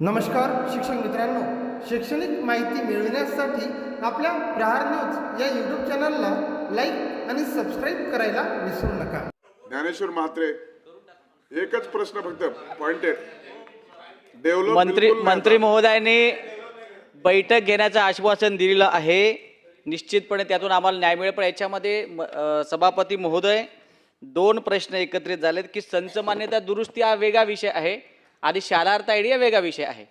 नमस्कार शिक्षक मित्रांनो. शैक्षणिक माहिती मिळविण्यासाठी आपल्या प्रहार न्यूज या यूट्यूब चॅनलला लाईक आणि सबस्क्राईब करायला विसरू नका. ज्ञानेश्वर म्हात्रे एकच प्रश्न फक्त पॉइंटेड डेव्हलप मंत्री मंत्री महोदयांनी बैठक घेण्याचं आश्वासन दिलेलं आहे. निश्चितपणे त्यातून आम्हाला न्याय मिळेल पण याच्यामध्ये म- अ, सभापती महोदय दोन प्रश्न एकत्रित झालेत की संच मान्यता दुरुस्ती हा वेगळा विषय आहे. आधी शालार्थ आयडिया वेगळा विषय आहे.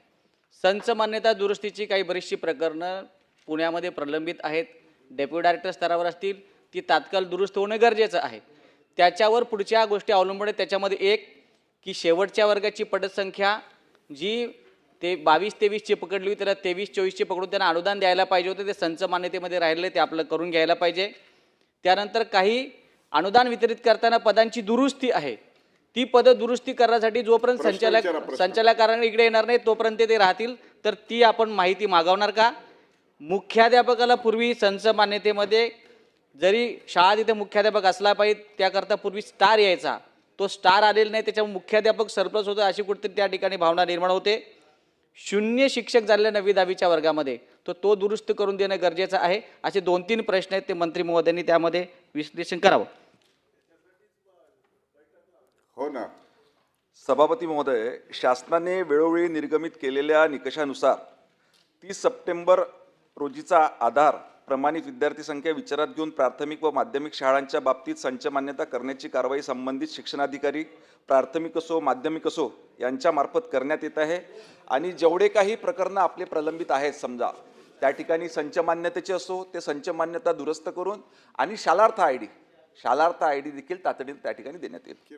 संच मान्यता दुरुस्तीची काही बरीचशी प्रकरणं पुण्यामध्ये प्रलंबित आहेत. डेप्युटी डायरेक्टर स्तरावर असतील ती तात्काळ दुरुस्त होणं गरजेचं आहे. त्याच्यावर पुढच्या गोष्टी अवलंबून आहेत. त्याच्यामध्ये एक की शेवटच्या वर्गाची पटसंख्या जी ते बावीस तेवीसची पकडली होती त्याला तेवीस चोवीसची पकडून त्यांना अनुदान द्यायला पाहिजे होतं. ते संच मान्यतेमध्ये राहिले ते आपलं करून घ्यायला पाहिजे. त्यानंतर काही अनुदान वितरित करताना पदांची दुरुस्ती आहे. ती पदं दुरुस्ती करण्यासाठी जोपर्यंत संचालक. संचालकांना इकडे येणार नाही तोपर्यंत ते राहतील. तर ती आपण माहिती मागवणार का? मुख्याध्यापकाला पूर्वी संच मान्यतेमध्ये जरी शाळा तिथे मुख्याध्यापक असला पाहिजे त्याकरता पूर्वी स्टार यायचा. तो स्टार आलेला नाही त्याच्यामुळे मुख्याध्यापक सरप्लस होतो अशी कुठेतरी त्या ठिकाणी भावना निर्माण होते. शून्य शिक्षक झालेल्या नववी दहावीच्या वर्गामध्ये तो तो दुरुस्त करून देणं गरजेचं आहे. असे दोन तीन प्रश्न आहेत ते मंत्री महोदयांनी त्यामध्ये विश्लेषण करावं. हो ना. सभापती महोदय शासनाने वेळोवेळी निर्गमित केलेल्या निकषानुसार तीस सप्टेंबर रोजीचा आधार प्रमाणित विद्यार्थी संख्या विचारात घेऊन प्राथमिक व माध्यमिक शाळांच्या बाबतीत संच मान्यता करण्याची कारवाई संबंधित शिक्षणाधिकारी प्राथमिक असो माध्यमिक असो यांच्यामार्फत करण्यात येत आहे. आणि जेवढे काही प्रकरणं आपले प्रलंबित आहेत समजा त्या ठिकाणी संच मान्यतेचे असो ते संच मान्यता दुरुस्त करून आणि Shalarth I D Shalarth I D देखील तातडीने त्या ठिकाणी देण्यात येईल.